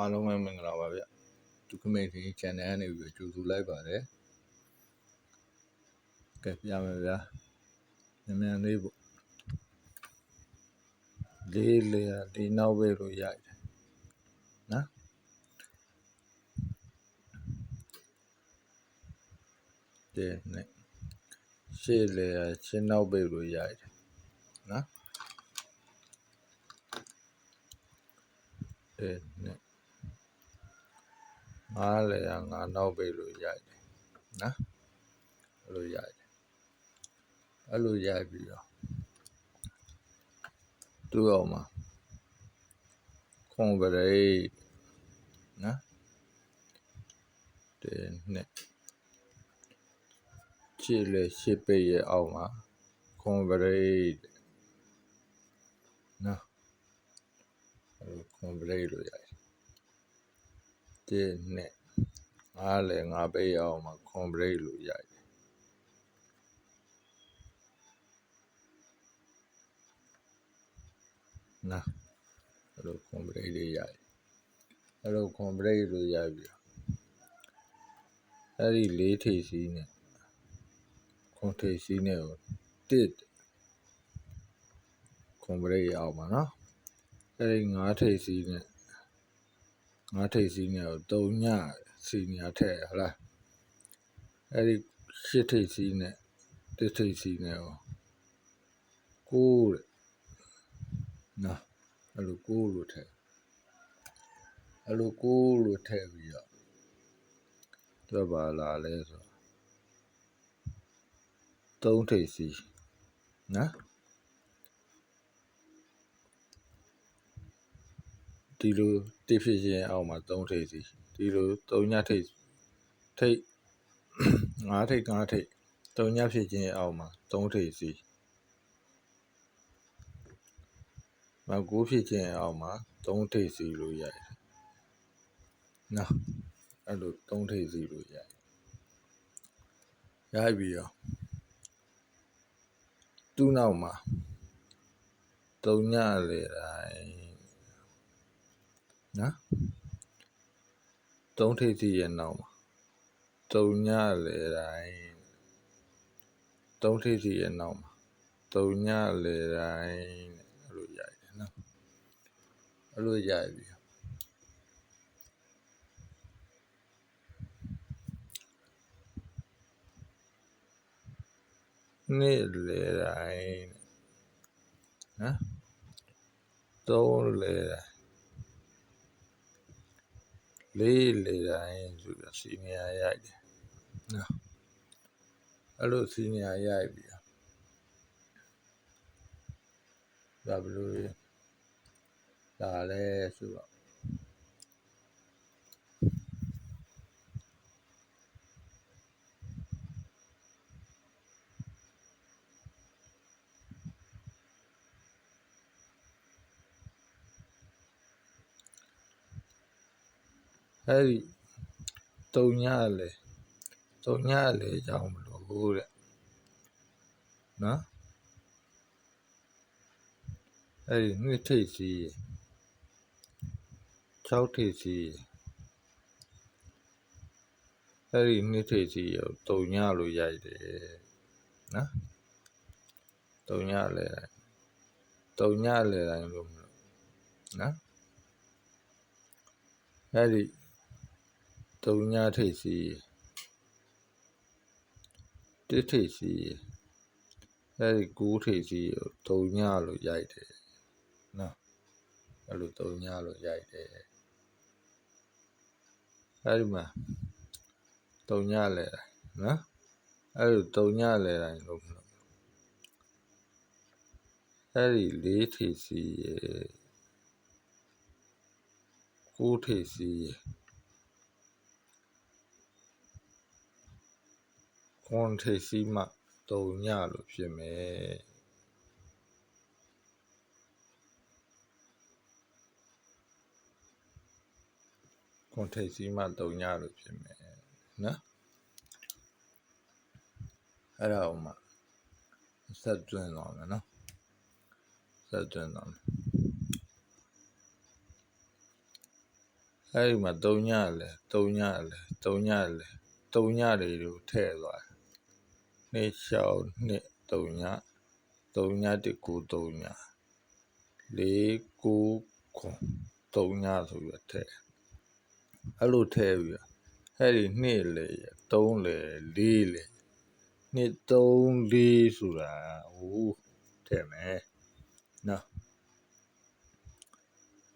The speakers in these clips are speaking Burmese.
အားလုံးပဲမင်္ဂလာပါဗျဒုက္ခမိတ်ဒီ channel ကနေပြီးကြိုဆိုလိုက်ပါတယ်ကဲပြမယ်ဗျာမြန်မြန်လေးပေါ့လေးလေဒီနောက်ပဲလို့ရိုက်တယ်နော်ဒီနဲ့ရှေ့လေရှင်းနောက်ပဲလို့ရိုက်တယ်နော်ဒီနဲ့ ငါးလေငါနောက်ပဲလို့ရိုက်တယ်နော်အဲ့လိုရိုက်တယ်အဲ့လိုရိုက်ပြီးတော့သူ့အောင်မှာခွန်ပရိတ်နော်ဒီနဲ့ခြေလေရှေ့ပိတ်ရဲ့အောက်မှာခွန်ပရိတ်နော်အဲ့လိုခွန်ပရိတ်လို့ရိုက် တယ်ဒီနဲ့ငါးလေငါပိတ်ရဲ့အောက်မှာခွန်ပရိတ်လို့ရိုက်တယ်နော်အဲ့လိုခွန်ပရိတ်လေးရိုက်အဲ့လိုခွန်ပရိတ်လို့ရိုက်ပြီးတော့အဲ့ဒီလေးထိပ်စီးနဲ့ခွန်ထိပ်စီးနဲ့ကိုတစ်ခွန်ပရိတ်အောင်ပါနော်အဲ့ဒီငါးထိပ်စီးနဲ့ ငါးထိပ်စီးနဲ့ကိုတုံညစီနီယာထည့်ဟလားအဲ့ဒီရှစ်ထိပ်စီးနဲ့တစ်ထိပ်စီးနဲ့ကိုကိုးတဲ့နော်အဲ့လိုကိုးလို့ထည့်အဲ့လိုကိုးလို့ထည့်ပြီးတော့တွက်ပါလာလဲဆိုသုံးထိပ်စီနော် ဒီလိုတိဖြစ်ရင်အောက်မှာသုံးထိပ်စီဒီလိုသုံးညထိပ်ထိပ်ငါးထိပ်ငါးထိပ်သုံးညဖြစ်ခြင်းအောက်မှာသုံးထိပ်စီမကူဖြစ်ခြင်းအောက်မှာသုံးထိပ်စီလို့ရတယ်နော်အဲ့လိုသုံးထိပ်စီလို့ရတယ်ရပြီရောသူ့နောက်မှာသုံးညလေတိုင်း နော်သုံးထိပ်စီရဲ့နောက်မှာသုံးညလေတိုင်းသုံးထိပ်စီရဲ့နောက်မှာသုံးညလေတိုင်းအဲ့လိုရတယ်နော်အဲ့လိုရပြီနေ့လေတိုင်းနော်သုံးလေတိုင်း လေးလေတိုင်းဆိုပြီးစီနီယာရိုက်တယ်နော်အဲ့လိုစီနီယာရိုက်ပြီးဒါဘလို့ဒါလဲဆိုတော့ အဲ့ဒီတုံညလေတုံညလေကြောင်းမလို့တဲ့နော်အဲ့ဒီနှစ်ထိပ်စီ6ထိပ်စီအဲ့ဒီနှစ်ထိပ်စီကိုတုံညလို့ရိုက်တယ်နော်တုံညလေတုံညလေတိုင်းလို့မလို့နော်အဲ့ဒီ တုံညထိပ်စီတစ်ထိပ်စီအဲ့ဒီကူးထိပ်စီကိုတုံညလို့ရိုက်တယ်နော်အဲ့လိုတုံညလို့ရိုက်တယ်အဲ့ဒီမှာတုံညလဲနော်အဲ့လိုတုံညလဲတိုင်းလို့မလို့အဲ့ဒီလေးထိပ်စီရဲ့ကိုးထိပ်စီ ရဲ့ခွန်ထိပ်စီမှတုံညလို့ဖြစ်မယ်ခွန်ထိပ်စီမှတုံညလို့ဖြစ်မယ်နော်အဲ့ဒါဥမာဆက်တွင်းတော့မယ်နော်ဆက်တွင်းတော့မယ်အဲ့ဒီမှာ3ညလဲ3ညလဲ3ညလဲ3ညတွေတို့ထည့်သွားတယ် နှစ်ရှောင်းနှစ်3ည3ည1 9 3ည4 9ခွန်3ညဆိုပြီးတော့ထည့်အဲ့လိုထည့်ပြီးတော့အဲ့ဒီနှစ်လေ3လေ4လေနှစ်3 4ဆိုတာဟိုထည့်မယ်နော်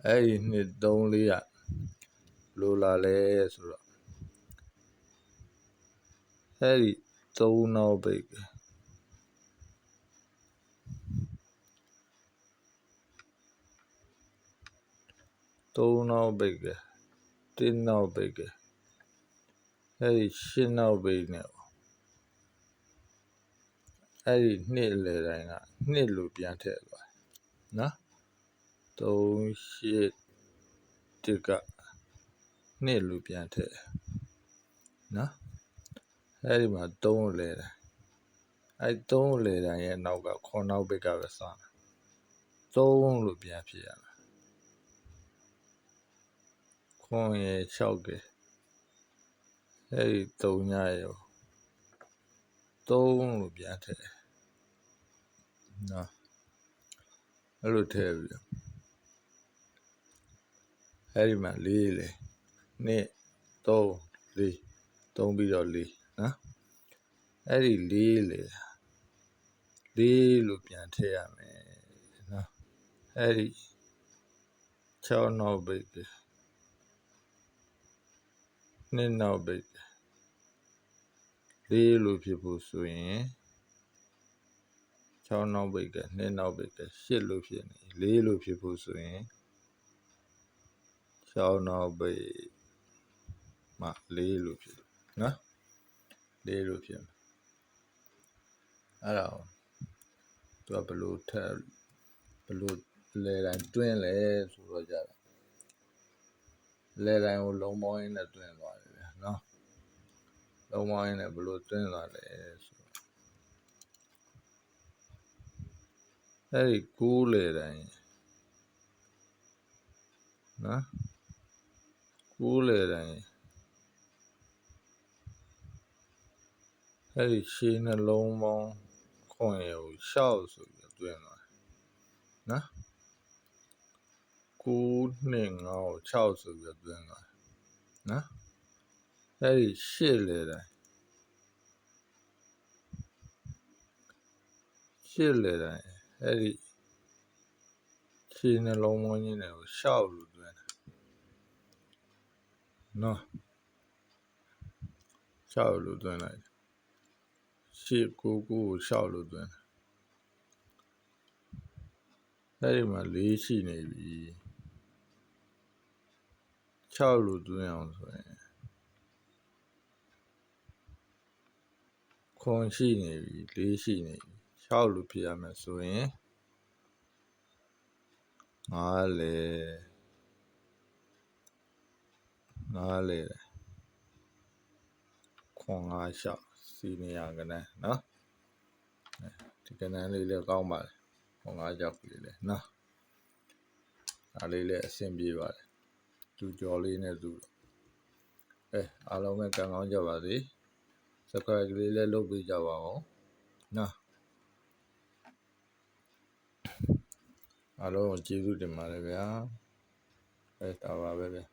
အဲ့ဒီနှစ်3 4ကလိုလာလဲဆိုတော့အဲ့ဒီ 3နောက်ပိတ်3နောက်ပိတ်က1နောက်ပိတ်ကအဲ့ဒီ8နောက်ပိတ်နဲ့အဲ့ဒီနှစ်လေတိုင်းကနှစ်လိုပြန်ထည့်သွားနော်3 8တကနှစ်လိုပြန်ထည့်နော် အဲ့ဒီမှာ3လေတိုင်းအဲ့3လေတိုင်းရဲ့နောက်ကခွန်နောက်ပိတ်ကပဲစမယ်3လို့ပြန်ဖြစ်ရမယ်ခွန်ရဲ့6ကအဲ့ဒီ3ညရော3လို့ပြန်ထည့်နော်အဲ့လိုထည့်ပြီးတော့အဲ့ဒီမှာ4လေနှစ်3 4 3ပြီးတော့4 နော်အဲ့ဒီ4လေ4လို့ပြန်ထည့်ရမယ်နော်အဲ့ဒီ6နောက်ပိတ်တယ်နှစ်နောက်ပိတ်4လို့ဖြစ်ဖို့ဆိုရင်6နောက်ပိတ်က2နောက်ပိတ်က8လို့ဖြစ်နေ4လို့ဖြစ်ဖို့ဆိုရင်6နောက်ပိတ်မှ4လို့ဖြစ်နော် 4လို့ဖြစ်မယ်အဲ့ဒါသူကဘလို့ထက်ဘလို့လဲတိုင်းတွင်းလဲဆိုတော့ကြတာလဲတိုင်းကိုလုံးပေါင်းရင်းနဲ့တွင်းသွားတယ်ဗျာနော်လုံးပေါင်းရင်းနဲ့ဘလို့တွင်းသွားလဲဆိုအဲ့ဒီကူးလေတိုင်းနော်ကူးလေတိုင်း အဲ့ဒီရှည်နှလုံးပေါင်းခွန်ရုံရှောက်ဆိုပြီးတွင်းသွားနော်9နှစ်9ကို6ဆိုပြီးတွင်းသွားနော်အဲ့ဒီရှစ်လေတိုင်းရှစ်လေတိုင်းအဲ့ဒီရှည်နှလုံးပေါင်းကြီးတွေကိုရှောက်လို့တွင်းတယ်နော်ရှောက်လို့တွင်းလိုက် ရှစ်ကိုကိုကိုရှောက်လို့တွင်းတယ်အဲ့ဒီမှာ၄ရှိနေပြီ6လို့တွင်းအောင်ဆိုရင်ခွန်ရှိနေပြီ၄ရှိနေပြီ6လို့ဖြစ်ရမယ်ဆိုရင်5လေ5လေခွန်5ရှောက် စီနေရကနန်းနော်ဒီကနန်းလေးလည်းကောင်းပါလေခွန်5ရှောက်လေးလည်းနော်ဒါလေးလည်းအဆင်ပြေပါတယ်သူကြော်လေးနဲ့သူအဲအားလုံးပဲကံကောင်းကြပါစေ subscribe ကလေးလည်းလုပ်ပေးကြပါဦးနော်အားလုံးကျေးဇူးတင်ပါတယ်ဗျာအဲဒါပါပဲဗျာ